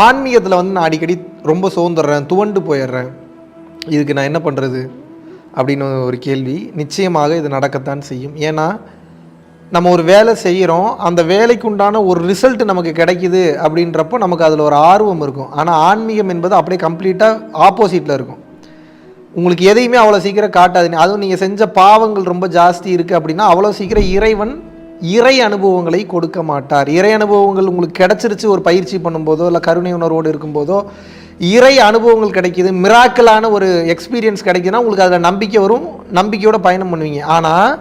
ஆன்மீகத்தில் வந்து நான் அடிக்கடி ரொம்ப சோர்ந்துடுறேன் துவண்டு போயிடுறேன். இதுக்கு நான் என்ன பண்ணுறது அப்படின்னு ஒரு கேள்வி. நிச்சயமாக இது நடக்கத்தான் செய்யும். ஏன்னா நம்ம ஒரு வேலை செய்கிறோம் அந்த வேலைக்கு உண்டான ஒரு ரிசல்ட் நமக்கு கிடைக்குது அப்படின்றப்போ நமக்கு அதில் ஒரு ஆர்வம் இருக்கும். ஆனால் ஆன்மீகம் என்பது அப்படியே கம்ப்ளீட்டாக ஆப்போசிட்டில் இருக்கும். உங்களுக்கு எதையுமே அவ்வளோ சீக்கிரம் காட்டாது. அதுவும் நீங்கள் செஞ்ச பாவங்கள் ரொம்ப ஜாஸ்தி இருக்குது அப்படின்னா அவ்வளோ சீக்கிரம் இறைவன் இறை அனுபவங்களை கொடுக்க மாட்டார். இறை அனுபவங்கள் உங்களுக்கு கிடைச்சிருச்சு ஒரு பயிற்சி பண்ணும்போதோ இல்லை கருணை உணர்வோடு இருக்கும்போதோ இறை அனுபவங்கள் கிடைக்கிது மிராக்கலான ஒரு எக்ஸ்பீரியன்ஸ் கிடைக்குதுன்னா உங்களுக்கு அதில் நம்பிக்கை வரும் நம்பிக்கையோட பயணம் பண்ணுவீங்க. ஆனால்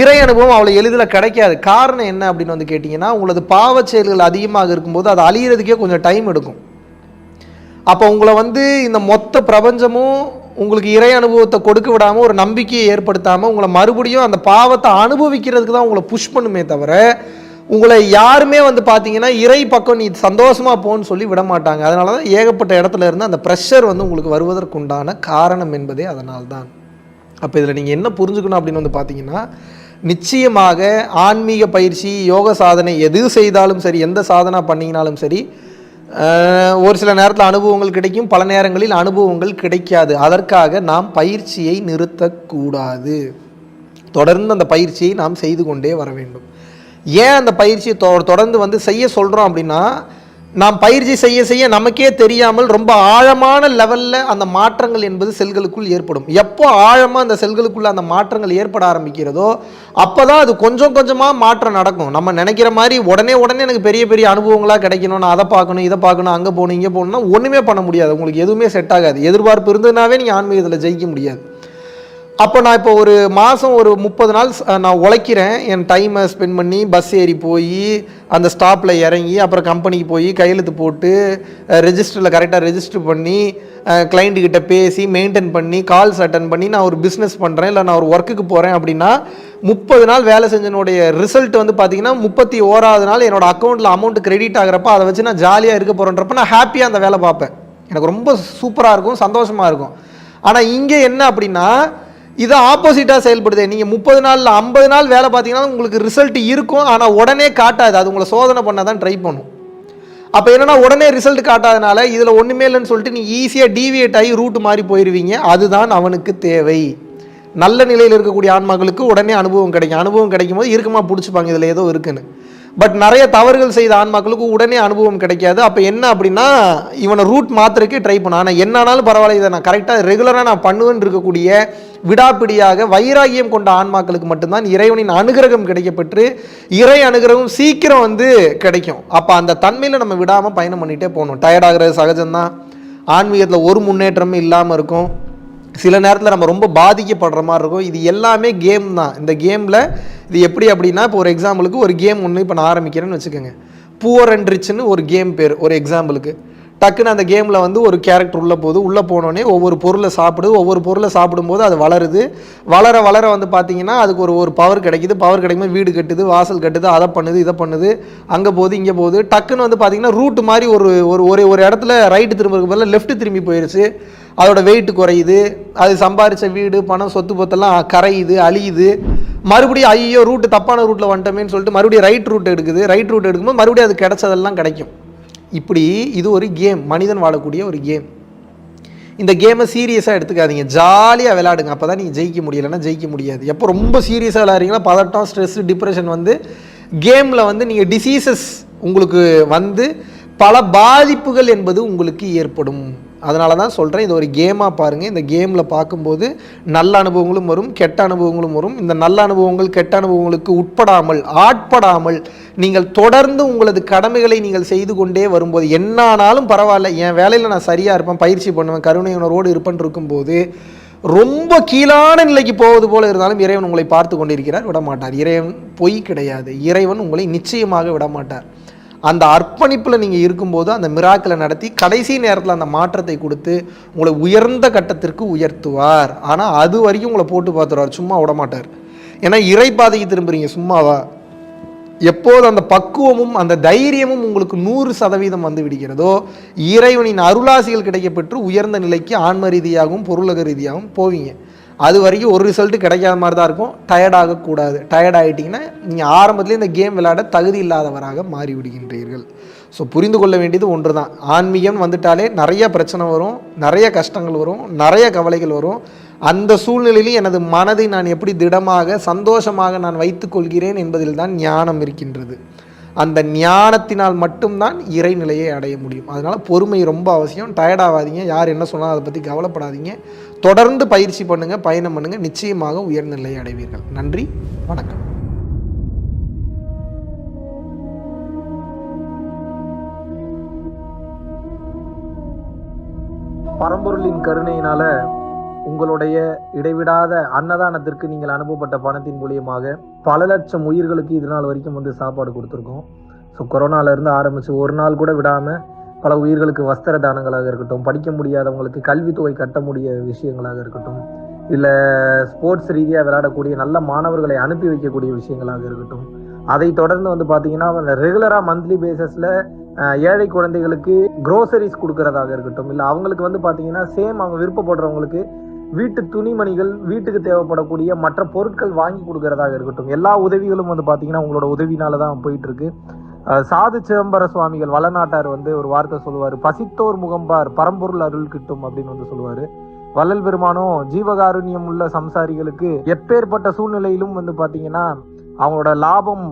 இறை அனுபவம் அவ்வளோ எளிதில் கிடைக்காது. காரணம் என்ன அப்படின்னு வந்து கேட்டிங்கன்னா உங்களது பாவச் செயல்கள் அதிகமாக இருக்கும்போது அது அழியிறதுக்கே கொஞ்சம் டைம் எடுக்கும். அப்போ உங்களை வந்து இந்த மொத்த பிரபஞ்சமும் உங்களுக்கு இறை அனுபவத்தை கொடுக்க விடாமல் ஒரு நம்பிக்கையை ஏற்படுத்தாமல் உங்களை மறுபடியும் அந்த பாவத்தை அனுபவிக்கிறதுக்கு தான் உங்களை புஷ் பண்ணுமே தவிர உங்களை யாருமே வந்து பார்த்தீங்கன்னா இறை பக்கம் நீ சந்தோஷமாக போன்னு சொல்லி விட மாட்டாங்க. அதனால தான் ஏகப்பட்ட இடத்துல இருந்து அந்த ப்ரெஷர் வந்து உங்களுக்கு வருவதற்குண்டான காரணம் என்பதே அதனால்தான். அப்போ இதில் நீங்கள் என்ன புரிஞ்சுக்கணும் அப்படின்னு வந்து பார்த்தீங்கன்னா நிச்சயமாக ஆன்மீக பயிற்சி யோக சாதனை எது செய்தாலும் சரி எந்த சாதனை பண்ணிங்கனாலும் சரி ஒரு சில நேரத்தில் அனுபவங்கள் கிடைக்கும் பல நேரங்களில் அனுபவங்கள் கிடைக்காது. அதற்காக நாம் பயிற்சியை நிறுத்தக்கூடாது. தொடர்ந்து அந்த பயிற்சியை நாம் செய்து கொண்டே வர வேண்டும். ஏன் அந்த பயிற்சியை தொ தொடர்ந்து வந்து செய்ய சொல்கிறோம் அப்படின்னா நாம் பயிற்சி செய்ய செய்ய நமக்கே தெரியாமல் ரொம்ப ஆழமான லெவலில் அந்த மாற்றங்கள் என்பது செல்களுக்குள் ஏற்படும். எப்போ ஆழமாக அந்த செல்களுக்குள்ள அந்த மாற்றங்கள் ஏற்பட ஆரம்பிக்கிறதோ அப்போ தான் அது கொஞ்சம் கொஞ்சமாக மாற்றம் நடக்கும். நம்ம நினைக்கிற மாதிரி உடனே உடனே எனக்கு பெரிய பெரிய அனுபவங்களாக கிடைக்கணும் நான் அதை பார்க்கணும் இதை பார்க்கணும் அங்கே போகணும் இங்கே போகணும்னா ஒன்றுமே பண்ண முடியாது. உங்களுக்கு எதுவுமே செட் ஆகாது. எதிர்பார்ப்பு இருந்ததுனாவே நீங்கள் ஆன்மீகத்தில் ஜெயிக்க முடியாது. அப்போ நான் இப்போ ஒரு மாதம் ஒரு முப்பது நாள் நான் உழைக்கிறேன். என் டைமை ஸ்பெண்ட் பண்ணி பஸ் ஏறி போய் அந்த ஸ்டாப்பில் இறங்கி அப்புறம் கம்பெனிக்கு போய் கையெழுத்து போட்டு ரெஜிஸ்டரில் கரெக்டாக ரெஜிஸ்டர் பண்ணி கிளைண்ட்டுக்கிட்ட பேசி மெயின்டைன் பண்ணி கால்ஸ் அட்டன் பண்ணி நான் ஒரு பிஸ்னஸ் பண்ணுறேன் இல்லை நான் ஒரு ஒர்க்குக்கு போகிறேன் அப்படின்னா முப்பது நாள் வேலை செஞ்சனுடைய ரிசல்ட் வந்து பார்த்தீங்கன்னா முப்பத்தி ஓராவது நாள் என்னோட அக்கௌண்ட்டில் அமௌண்ட் கிரெடிட் ஆகிறப்ப அதை வச்சு நான் ஜாலியாக இருக்க போகிறேன்றப்ப நான் ஹாப்பியாக அந்த வேலை பார்ப்பேன். எனக்கு ரொம்ப சூப்பராக இருக்கும் சந்தோஷமாக இருக்கும். ஆனால் இங்கே என்ன அப்படின்னா இது ஆப்போசிட்டாக செயல்படுது. நீங்கள் முப்பது நாளில் ஐம்பது நாள் வேலை பார்த்தீங்கன்னா உங்களுக்கு ரிசல்ட் இருக்கும். ஆனால் உடனே காட்டாது. அது உங்களை சோதனை பண்ண தான் ட்ரை பண்ணும். அப்போ என்னன்னா உடனே ரிசல்ட் காட்டாதனால இதில் ஒன்றுமே இல்லைன்னு சொல்லிட்டு நீ ஈஸியாக டீவியேட் ஆகி ரூட் மாறி போயிடுவீங்க அதுதான் அவனுக்கு தேவை. நல்ல நிலையில் இருக்கக்கூடிய ஆன்மாக்களுக்கு உடனே அனுபவம் கிடைக்கும். அனுபவம் கிடைக்கும் போது இருக்குமா பிடிச்சிப்பாங்க. இதில் ஏதோ இருக்குன்னு. பட் நிறைய தவறுகள் செய்த ஆன்மாக்களுக்கு உடனே அனுபவம் கிடைக்காது. அப்போ என்ன அப்படின்னா இவனை ரூட் மாத்திரக்கே ட்ரை பண்ண. ஆனால் என்னானாலும் பரவாயில்ல. இதை நான் கரெக்டாக ரெகுலராக நான் பண்ணுவேன்னு இருக்கக்கூடிய விடாப்பிடியாக வைராகியம் கொண்ட ஆன்மாக்களுக்கு மட்டும்தான் இறைவனின் அனுகிரகம் கிடைக்கப்பெற்று இறை அனுகிரகம் சீக்கிரம் வந்து கிடைக்கும். அப்போ அந்த தன்மையில் நம்ம விடாமல் பயணம் பண்ணிகிட்டே போகணும். டயர்டாகிறது சகஜம்தான். ஆன்மீகத்தில் ஒரு முன்னேற்றமும் இல்லாமல் இருக்கும். சில நேரத்தில் நம்ம ரொம்ப பாதிக்கப்படுற மாதிரி இருக்கும். இது எல்லாமே கேம் தான். இந்த கேமில் இது எப்படி அப்படின்னா இப்போ ஒரு எக்ஸாம்பிளுக்கு ஒரு கேம் ஒன்று இப்போ நான் ஆரம்பிக்கிறேன்னு வச்சுக்கோங்க. புவர் அண்ட் ரிச்சுன்னு ஒரு கேம் பேர் ஒரு எக்ஸாம்பிளுக்கு டக்குன்னு அந்த கேமில் வந்து ஒரு கேரக்டர் உள்ளே போகுது. உள்ளே போனோடனே ஒவ்வொரு பொருளை சாப்பிடுது. ஒவ்வொரு பொருளை சாப்பிடும்போது அது வளருது. வளர வளர வந்து பார்த்தீங்கன்னா அதுக்கு ஒரு ஒரு பவர் கிடைக்குது. பவர் கிடைக்கும்போது வீடு கட்டுது வாசல் கட்டுது அதை பண்ணுது இதை பண்ணுது. அங்கே போகுது இங்கே போகுது. டக்குன்னு வந்து பார்த்தீங்கன்னா ரூட் மாதிரி ஒரு ஒரு ஒரு ஒரு இடத்துல ரைட்டு திரும்புறதுக்கு பதிலாக லெஃப்ட் திரும்பி போயிடுச்சு அதோட வெயிட் குறையுது. அது சம்பாரித்த வீடு பணம் சொத்து பொத்தெல்லாம் கரையுது அழியுது. மறுபடியும் ஐயோ ரூட்டு தப்பான ரூட்டில் வந்துட்டோமேன்னு சொல்லிட்டு மறுபடியும் ரைட் ரூட் எடுக்குது. ரைட் ரூட் எடுக்கும்போது மறுபடியும் அது கிடைச்சதெல்லாம் கிடைக்கும். இப்படி இது ஒரு கேம் மனிதன் வாழக்கூடிய ஒரு கேம் இந்த கேமை சீரியஸாக எடுத்துக்காதீங்க. ஜாலியாக விளையாடுங்க. அப்போ தான் நீங்கள் ஜெயிக்க முடியலைன்னா ஜெயிக்க முடியாது. எப்போ ரொம்ப சீரியஸாக விளையாடுறீங்களா பதட்டம் ஸ்ட்ரெஸ் டிப்ரெஷன் வந்து கேமில் வந்து நீங்கள் டிசீசஸ் உங்களுக்கு வந்து பல பாதிப்புகள் என்பது உங்களுக்கு ஏற்படும். அதனால தான் சொல்கிறேன் இது ஒரு கேமாக பாருங்கள் இந்த கேமில் பார்க்கும்போது நல்ல அனுபவங்களும் வரும் கெட்ட அனுபவங்களும் வரும். இந்த நல்ல அனுபவங்கள் கெட்ட அனுபவங்களுக்கு உட்படாமல் ஆட்படாமல் நீங்கள் தொடர்ந்து உங்களது கடமைகளை நீங்கள் செய்து கொண்டே வரும்போது என்னானாலும் பரவாயில்ல என் வேலையில் நான் சரியாக இருப்பேன் பயிற்சி பண்ணுவேன் கருணை உணர்வோடு இருப்பேன் இருக்கும்போது ரொம்ப கீழான நிலைக்கு போவது போல இருந்தாலும் இறைவன் உங்களை பார்த்து கொண்டிருக்கிறார் விட மாட்டார் இறைவன் பொய் கிடையாது. இறைவன் உங்களை நிச்சயமாக விடமாட்டார். அந்த அர்ப்பணிப்பில் நீங்கள் இருக்கும்போது அந்த மிராக்களை நடத்தி கடைசி நேரத்தில் அந்த மாற்றத்தை கொடுத்து உங்களை உயர்ந்த கட்டத்திற்கு உயர்த்துவார். ஆனால் அது வரைக்கும் உங்களை போட்டு பார்த்துருவார். சும்மா விட மாட்டார். ஏன்னா இறை திரும்புறீங்க. சும்மாவா? எப்போது அந்த பக்குவமும் அந்த தைரியமும் உங்களுக்கு நூறு சதவீதம் வந்து விடுகிறதோ இறைவனின் அருளாசிகள் கிடைக்கப்பெற்று உயர்ந்த நிலைக்கு ஆன்ம ரீதியாகவும் பொருளக ரீதியாகவும் போவீங்க. அது வரைக்கும் ஒரு ரிசல்ட் கிடைக்காத மாதிரி தான் இருக்கும் டயர்டாகக்கூடாது டயர்ட் ஆகிட்டிங்கன்னா நீங்கள் ஆரம்பத்துலேயே இந்த கேம் விளையாட தகுதி இல்லாதவராக மாறி விடுகின்றீர்கள் ஸோ புரிந்து கொள்ள வேண்டியது ஒன்று தான் ஆன்மீகம் வந்துட்டாலே நிறைய பிரச்சனை வரும் நிறைய கஷ்டங்கள் வரும் நிறைய கவலைகள் வரும். அந்த சூழ்நிலையிலும் எனது மனதை நான் எப்படி திடமாக சந்தோஷமாக நான் வைத்துக்கொள்கிறேன் என்பதில் தான் ஞானம் இருக்கின்றது. அந்த ஞானத்தினால் மட்டும்தான் இறைநிலையை அடைய முடியும். அதனால் பொறுமை ரொம்ப அவசியம். டயர்டாகாதீங்க யார் என்ன சொன்னாலும் அதை பற்றி கவலைப்படாதீங்க. தொடர்ந்து பயிற்சி பண்ணுங்கள் பயணம் பண்ணுங்கள் நிச்சயமாக உயர்நிலையை அடைவீர்கள். நன்றி. வணக்கம். பரம்பொருளின் கருணையினால உங்களுடைய இடைவிடாத அன்னதானத்திற்கு நீங்கள் அனுப்பப்பட்ட பணத்தின் மூலியமாக பல லட்சம் உயிர்களுக்கு இது நாள் வரைக்கும் வந்து சாப்பாடு கொடுத்துருக்கோம். ஸோ கொரோனாலேருந்து ஆரம்பித்து ஒரு நாள் கூட விடாமல் பல உயிர்களுக்கு வஸ்திர தானங்களாக இருக்கட்டும் படிக்க முடியாதவங்களுக்கு கல்வித்தொகை கட்ட முடிய விஷயங்களாக இருக்கட்டும் இல்லை ஸ்போர்ட்ஸ் ரீதியாக விளையாடக்கூடிய நல்ல மாணவர்களை அனுப்பி வைக்கக்கூடிய விஷயங்களாக இருக்கட்டும் அதை தொடர்ந்து வந்து பார்த்தீங்கன்னா ரெகுலராக மந்த்லி பேசிஸில் ஏழை குழந்தைகளுக்கு க்ரோசரிஸ் கொடுக்கறதாக இருக்கட்டும் இல்லை அவங்களுக்கு வந்து பார்த்தீங்கன்னா சேம் அவங்க விருப்பப்படுறவங்களுக்கு வீட்டு துணிமணிகள் வீட்டுக்கு தேவைப்படக்கூடிய மற்ற பொருட்கள் வாங்கி கொடுக்கறதாக இருக்கட்டும். எல்லா உதவிகளும் வந்து பார்த்தீங்கன்னா உங்களோட உதவினால தான் போயிட்டு இருக்கு சாது சிதம்பர சுவாமிகள் வளநாட்டார் வந்து ஒரு வார்த்தை சொல்லுவார். பசித்தோர் முகம்பார் பரம்பொருள் அருள் கிட்டும் அப்படின்னு வந்து சொல்லுவார். வள்ளல் பெருமானும் ஜீவகாருண்யம் உள்ள சம்சாரிகளுக்கு எப்பேற்பட்ட சூழ்நிலையிலும் வந்து பார்த்தீங்கன்னா அவங்களோட லாபம்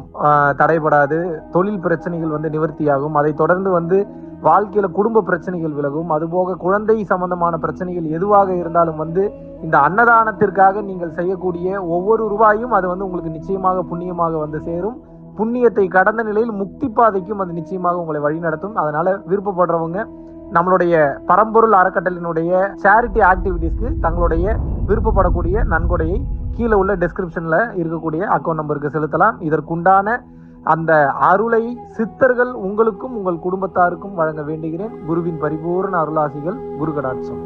தடைபடாது தொழில் பிரச்சனைகள் வந்து நிவர்த்தியாகும். அதை தொடர்ந்து வந்து வாழ்க்கையில குடும்ப பிரச்சனைகள் விலகும். அதுபோக குழந்தை சம்பந்தமான பிரச்சனைகள் எதுவாக இருந்தாலும் வந்து இந்த அன்னதானத்திற்காக நீங்கள் செய்யக்கூடிய ஒவ்வொரு ரூபாயும் அது வந்து உங்களுக்கு நிச்சயமாக புண்ணியமாக வந்து சேரும். புண்ணியத்தை கடந்த நிலையில் முக்தி பாதைக்கும் அது நிச்சயமாக உங்களை வழிநடத்தும் அதனால விருப்பப்படுறவங்க நம்மளுடைய பரம்பொருள் அறக்கட்டளினுடைய சேரிட்டி ஆக்டிவிட்டீஸ்க்கு தங்களுடைய விருப்பப்படக்கூடிய நன்கொடையை கீழே உள்ள டிஸ்கிரிப்ஷனில் இருக்கக்கூடிய அக்கௌண்ட் நம்பருக்கு செலுத்தலாம். இதற்குண்டான அந்த அருளை சித்தர்கள் உங்களுக்கும் உங்கள் குடும்பத்தாருக்கும் வழங்க வேண்டுகிறேன். குருவின் பரிபூர்ண அருளாசிகள் குரு கடாட்சம்